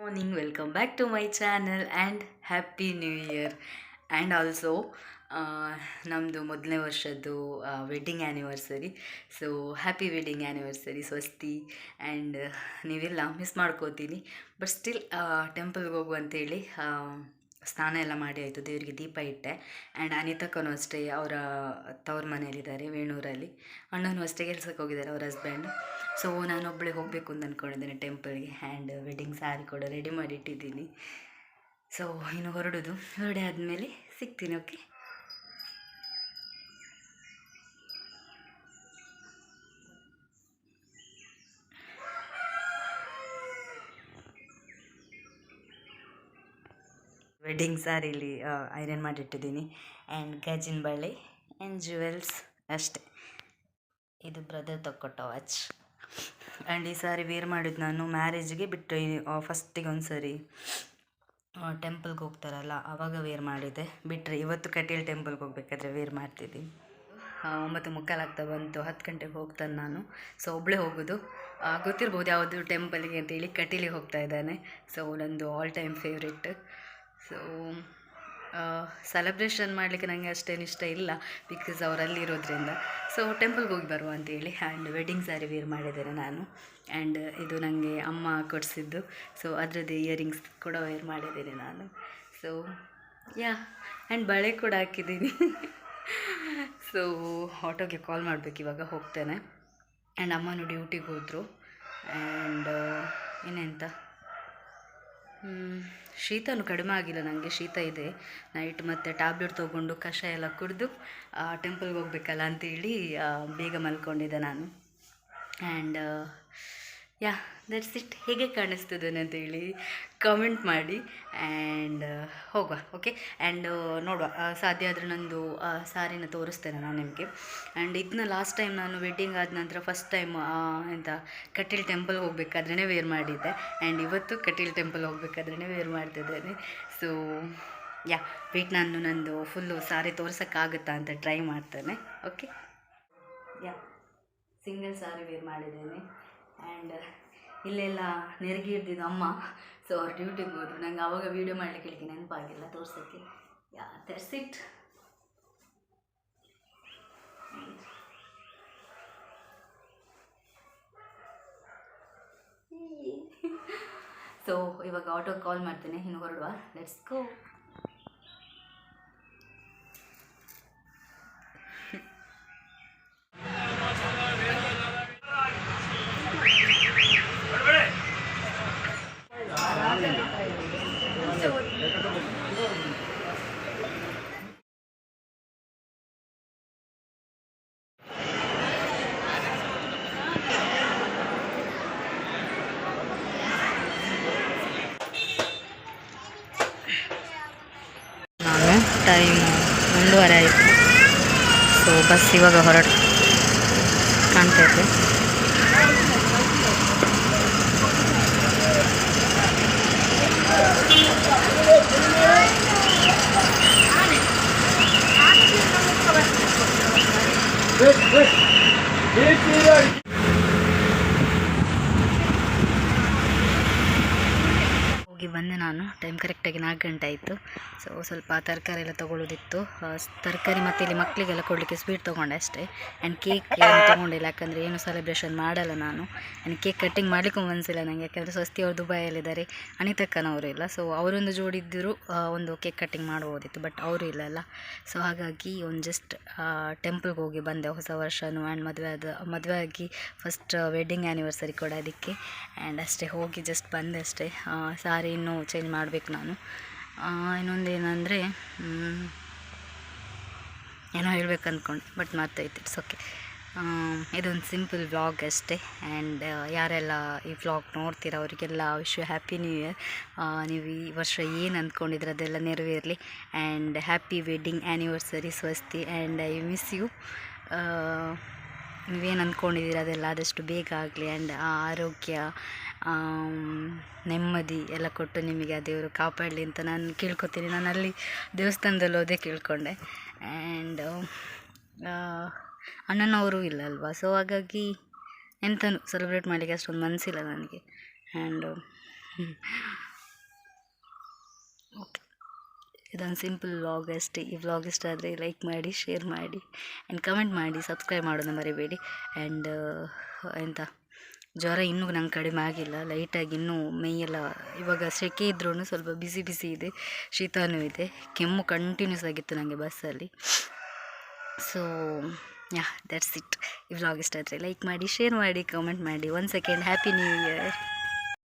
morning. Welcome back to my channel and happy new year and also ನಮ್ಮದು ಮೊದಲನೇ ವರ್ಷದ್ದು wedding anniversary so happy wedding anniversary Swasti. And ನೀವೆಲ್ಲ miss ಮಾಡ್ಕೋತೀನಿ. But still ಟೆಂಪಲ್ಗೆ ಹೋಗು ಅಂತೇಳಿ ಸ್ನಾನ ಎಲ್ಲ ಮಾಡಿ ಆಯಿತು, ದೇವರಿಗೆ ದೀಪ ಇಟ್ಟೆ. ಆ್ಯಂಡ್ ಅನಿತಕ್ಕನೂ ಅಷ್ಟೇ ಅವರ ತವ್ರ ಮನೆಯಲ್ಲಿದ್ದಾರೆ ವೇಣೂರಲ್ಲಿ. ಅಣ್ಣನೂ ಅಷ್ಟೇ ಕೆಲ್ಸಕ್ಕೆ ಹೋಗಿದ್ದಾರೆ ಅವ್ರ ಹಸ್ಬೆಂಡ್ ಸೊ ನಾನೊಬ್ಬಳೇ ಹೋಗಬೇಕು ಅಂತ ಅಂದ್ಕೊಂಡಿದ್ದೀನಿ ಟೆಂಪಲ್ಗೆ ಹ್ಯಾಂಡ್ ವೆಡ್ಡಿಂಗ್ ಸ್ಯಾರಿ ಕೂಡ ರೆಡಿ ಮಾಡಿ ಇಟ್ಟಿದ್ದೀನಿ. ಸೊ ಇನ್ನು ಹೊರಡೋದು. ಹೊರಡೆ ಆದಮೇಲೆ ಸಿಗ್ತೀನಿ ಓಕೆ ವೆಡ್ಡಿಂಗ್ ಸ್ಯಾರಿಲಿ ಐರನ್ ಮಾಡಿಟ್ಟಿದ್ದೀನಿ. ಆ್ಯಂಡ್ ಗಾಜಿನ ಬಳೆ ಆ್ಯಂಡ್ ಜ್ಯುವೆಲ್ಸ್ ಅಷ್ಟೇ. ಇದು ಬ್ರದರ್ ತಕ್ಕೊಟ್ಟ ವಾಚ್ ಆ್ಯಂಡ್ ಈ ಸಾರಿ ವೇರ್ ಮಾಡಿದ್ದು ನಾನು ಮ್ಯಾರೇಜ್ಗೆ ಬಿಟ್ಟು ಫಸ್ಟಿಗೆ ಒಂದು ಸರಿ ಟೆಂಪಲ್ಗೆ ಹೋಗ್ತಾರಲ್ಲ ಆವಾಗ ವೇರ್ ಮಾಡಿದ್ದೆ ಬಿಟ್ಟರೆ ಇವತ್ತು ಕಟೀಲ್ ಟೆಂಪಲ್ಗೆ ಹೋಗ್ಬೇಕಾದ್ರೆ ವೇರ್ ಮಾಡ್ತಿದ್ದೀನಿ. ಒಂಬತ್ತು ಮುಕ್ಕಾಲಾಗ್ತಾ ಬಂತು, ಹತ್ತು ಗಂಟೆಗೆ ಹೋಗ್ತಾನೆ ನಾನು. ಸೊ ಒಬ್ಬಳೇ ಹೋಗೋದು. ಗೊತ್ತಿರ್ಬೋದು ಯಾವುದು ಟೆಂಪಲ್ಗೆ ಅಂತೇಳಿ ಕಟೀಲಿಗೆ ಹೋಗ್ತಾ ಇದ್ದಾನೆ. ಸೊ ನಂದು all time favourite so celebration ಮಾಡಲಿಕ್ಕೆ ನನಗೆ ಅಷ್ಟೇನು ಇಷ್ಟ ಇಲ್ಲ ಬಿಕಾಸ್ ಅವರಲ್ಲಿ ಇರೋದ್ರಿಂದ ಸೊ ಟೆಂಪಲ್ಗೆ ಹೋಗಿ ಬರುವ ಅಂತೇಳಿ ಆ್ಯಂಡ್ ವೆಡ್ಡಿಂಗ್ ಸ್ಯಾರಿ ವೇರ್ ಮಾಡಿದ್ದೇನೆ ನಾನು. ಆ್ಯಂಡ್ ಇದು ನನಗೆ ಅಮ್ಮ ಕೊಡಿಸಿದ್ದು. ಸೊ ಅದರದ್ದು ಇಯರಿಂಗ್ಸ್ ಕೂಡ ವೇರ್ ಮಾಡಿದ್ದೇನೆ ನಾನು. ಸೊ ಯಾ ಆ್ಯಂಡ್ ಬಳೆ ಕೂಡ ಹಾಕಿದ್ದೀನಿ. ಸೊ ಆಟೋಗೆ ಕಾಲ್ ಮಾಡಬೇಕು ಇವಾಗ, ಹೋಗ್ತೇನೆ. ಆ್ಯಂಡ್ ಅಮ್ಮನೂ ಡ್ಯೂಟಿಗೆ ಹೋದರು. ಆ್ಯಂಡ್ ಇನ್ನೆಂತ? ಶೀತನೂ ಕಡಿಮೆ ಆಗಿಲ್ಲ ನನಗೆ ಶೀತ ಇದೆ. ನೈಟ್ ಮತ್ತು ಟ್ಯಾಬ್ಲೆಟ್ ತೊಗೊಂಡು ಕಷಾಯ ಎಲ್ಲ ಕುಡಿದು ಟೆಂಪಲ್ಗೆ ಹೋಗ್ಬೇಕಲ್ಲ ಅಂತೇಳಿ ಬೇಗ ಮಲ್ಕೊಂಡಿದ್ದೆ ನಾನು. ಆ್ಯಂಡ್ ಯಾ ದಟ್ಸ್ ಇಟ್ ಹೇಗೆ ಕಾಣಿಸ್ತದೆ ಅಂತೇಳಿ ಕಮೆಂಟ್ ಮಾಡಿ ಆ್ಯಂಡ್ ಹೋಗುವ ಓಕೆ ಆ್ಯಂಡ್ ನೋಡುವ ಸಾಧ್ಯ ಆದರೆ ನಂದು ಸಾರಿನ ತೋರಿಸ್ತೇನೆ ನಾನು ನಿಮಗೆ. ಆ್ಯಂಡ್ ಇದನ್ನ ಲಾಸ್ಟ್ ಟೈಮ್ ನಾನು ವೆಡ್ಡಿಂಗ್ ಆದ ನಂತರ ಫಸ್ಟ್ ಟೈಮ್ ಎಂತ, ಕಟೀಲ್ ಟೆಂಪಲ್ ಹೋಗ್ಬೇಕಾದ್ರೇ ವೇರ್ ಮಾಡಿದ್ದೆ. ಆ್ಯಂಡ್ ಇವತ್ತು ಕಟೀಲ್ ಟೆಂಪಲ್ ಹೋಗ್ಬೇಕಾದ್ರೇ ವೇರ್ ಮಾಡ್ತಿದ್ದೇನೆ ಸೊ ಯಾ ವೇಟ್ ನಾನು ನಂದು ಫುಲ್ಲು ಸಾರಿ ತೋರ್ಸೋಕ್ಕಾಗುತ್ತಾ ಅಂತ ಟ್ರೈ ಮಾಡ್ತೇನೆ okay ya single sari wear ಮಾಡಿದ್ದೇನೆ. ಆ್ಯಂಡ್ ಇಲ್ಲೆಲ್ಲ ನೆರಿಗೆ ಹಿಡ್ದಿದ್ದು ಅಮ್ಮ. ಸೊ ಅವ್ರು ಡ್ಯೂಟಿಗೆ ಹೋದ್ರು. ನಂಗೆ ಆವಾಗ ವೀಡಿಯೋ ಮಾಡಲಿಕ್ಕೆ ಹೇಳಿಕೆ ನೆನಪಾಗಿಲ್ಲ ತೋರ್ಸೋಕ್ಕೆ. ಯಾ ದಟ್ಸ್ ಇಟ್ ಸೊ ಇವಾಗ ಆಟೋ ಕಾಲ್ ಮಾಡ್ತೇನೆ. ಇನ್ನು ಹೊರಡುವ. ಲೆಟ್ಸ್ ಗೋ ನಾನು ಟೈಮ್ ಒಂದೂವರೆ ಆಯಿತು. ಸೊ ಬಸ್ ಇವಾಗ ಹೊರಡು ಕಾಣ್ತಾ ಇದೆ. ಹೋಗಿ ಬಂದೆ ನಾನು. ಟೈಮ್ ಕರೆಕ್ಟಾಗಿ ನಾಲ್ಕು ಗಂಟೆ ಆಯಿತು. ಸೊ ಸ್ವಲ್ಪ ತರಕಾರಿ ಎಲ್ಲ ತೊಗೊಳ್ಳೋದಿತ್ತು. ತರಕಾರಿ ಮತ್ತು ಇಲ್ಲಿ ಮಕ್ಕಳಿಗೆಲ್ಲ ಕೊಡಲಿಕ್ಕೆ ಸ್ವೀಟ್ ತೊಗೊಂಡೆ ಅಷ್ಟೇ. ಆ್ಯಂಡ್ ಕೇಕ್ ಏನು ತೊಗೊಂಡಿಲ್ಲ. ಯಾಕಂದರೆ ಏನು ಸೆಲೆಬ್ರೇಷನ್ ಮಾಡಲ್ಲ ನಾನು. ಆ್ಯಂಡ್ ಕೇಕ್ ಕಟ್ಟಿಂಗ್ ಮಾಡಲಿಕ್ಕೂ ಮನಸ್ಸಿಲ್ಲ ನನಗೆ ಯಾಕಂದರೆ ಸ್ವಸ್ತಿ ಅವರು ದುಬೈಯಲ್ಲಿದ್ದಾರೆ. ಅನಿತಕ್ಕನವರು ಇಲ್ಲ. ಸೊ ಅವರೊಂದು ಜೋಡಿದ್ದರೂ ಒಂದು ಕೇಕ್ ಕಟ್ಟಿಂಗ್ ಮಾಡ್ಬೋದಿತ್ತು ಬಟ್ ಅವರು ಇಲ್ಲ ಅಲ್ಲ. ಸೊ ಹಾಗಾಗಿ ಒಂದು ಜಸ್ಟ್ ಟೆಂಪಲ್ಗೆ ಹೋಗಿ ಬಂದೆ. ಹೊಸ ವರ್ಷನು ಆ್ಯಂಡ್ ಮದುವೆ ಆದ, ಮದುವೆ ಆಗಿ ಫಸ್ಟ್ ವೆಡ್ಡಿಂಗ್ ಆ್ಯನಿವರ್ಸರಿ ಕೂಡ ಅದಕ್ಕೆ ಆ್ಯಂಡ್ ಅಷ್ಟೇ, ಹೋಗಿ ಜಸ್ಟ್ ಬಂದೆ ಅಷ್ಟೇ. ಸಾರಿ ಇನ್ನೂ ಚೇಂಜ್ ಮಾಡಬೇಕು ನಾನು. ಇನ್ನೊಂದು ಏನಂದರೆ ಏನೋ ಹೇಳ್ಬೇಕು ಅಂದ್ಕೊಂಡೆ ಬಟ್ ಮರ್ತೈತೆ ಇಟ್ಸ್ ಓಕೆ ಇದೊಂದು ಸಿಂಪಲ್ ವ್ಲಾಗ್ ಅಷ್ಟೇ. ಆ್ಯಂಡ್ ಯಾರೆಲ್ಲ ಈ ವ್ಲಾಗ್ ನೋಡ್ತೀರ, ಅವರಿಗೆಲ್ಲ wish you happy new year ನೀವು ಈ ವರ್ಷ ಏನು ಅಂದ್ಕೊಂಡಿದ್ರೆ ಅದೆಲ್ಲ ನೆರವೇರಲಿ. And happy wedding anniversary Swasti. And I miss you ನೀವೇನು ಅಂದ್ಕೊಂಡಿದ್ದೀರ ಅದೆಲ್ಲ ಆದಷ್ಟು ಬೇಗ ಆಗಲಿ. ಆ್ಯಂಡ್ ಆರೋಗ್ಯ ನೆಮ್ಮದಿ ಎಲ್ಲ ಕೊಟ್ಟು ನಿಮಗೆ ಆ ದೇವರು ಕಾಪಾಡಲಿ ಅಂತ ನಾನು ಕೇಳ್ಕೊತೀನಿ. ನಾನು ಅಲ್ಲಿ ದೇವಸ್ಥಾನದಲ್ಲಿ ಹೋದೆ ಕೇಳಿಕೊಂಡೆ. ಆ್ಯಂಡ್ ಅಣ್ಣನವರು ಇಲ್ಲ ಅಲ್ವಾ? ಸೊ ಹಾಗಾಗಿ ಎಂತನೂ ಸೆಲೆಬ್ರೇಟ್ ಮಾಡಲಿಕ್ಕೆ ಅಷ್ಟೊಂದು ಮನಸ್ಸಿಲ್ಲ ನನಗೆ. ಆ್ಯಂಡ್ ಓಕೆ ಇದೊಂದು ಸಿಂಪಲ್ ವ್ಲಾಗ್ ಅಷ್ಟೇ. ಈ ವ್ಲಾಗ್ ಇಷ್ಟ ಆದರೆ ಲೈಕ್ ಮಾಡಿ ಶೇರ್ ಮಾಡಿ ಆ್ಯಂಡ್ ಕಮೆಂಟ್ ಮಾಡಿ ಸಬ್ಸ್ಕ್ರೈಬ್ ಮಾಡೋದನ್ನು ಮರಿಬೇಡಿ. ಆ್ಯಂಡ್ ಎಂತ? ಜ್ವರ ಇನ್ನೂ ನಂಗೆ ಕಡಿಮೆ ಆಗಿಲ್ಲ. ಲೈಟಾಗಿ ಇನ್ನೂ ಮೈಯೆಲ್ಲ ಇವಾಗ ಸೆಕೆ ಇದ್ರೂ ಸ್ವಲ್ಪ ಬಿಸಿ ಬಿಸಿ ಇದೆ. ಶೀತನೂ ಇದೆ. ಕೆಮ್ಮು ಕಂಟಿನ್ಯೂಸ್ ಆಗಿತ್ತು ನನಗೆ ಬಸ್ಸಲ್ಲಿ ಸೊ ಯಾ ದಟ್ಸ್ ಇಟ್ ಈ ವ್ಲಾಗ್ ಇಷ್ಟ ಆದರೆ ಲೈಕ್ ಮಾಡಿ ಶೇರ್ ಮಾಡಿ ಕಮೆಂಟ್ ಮಾಡಿ. One second happy new year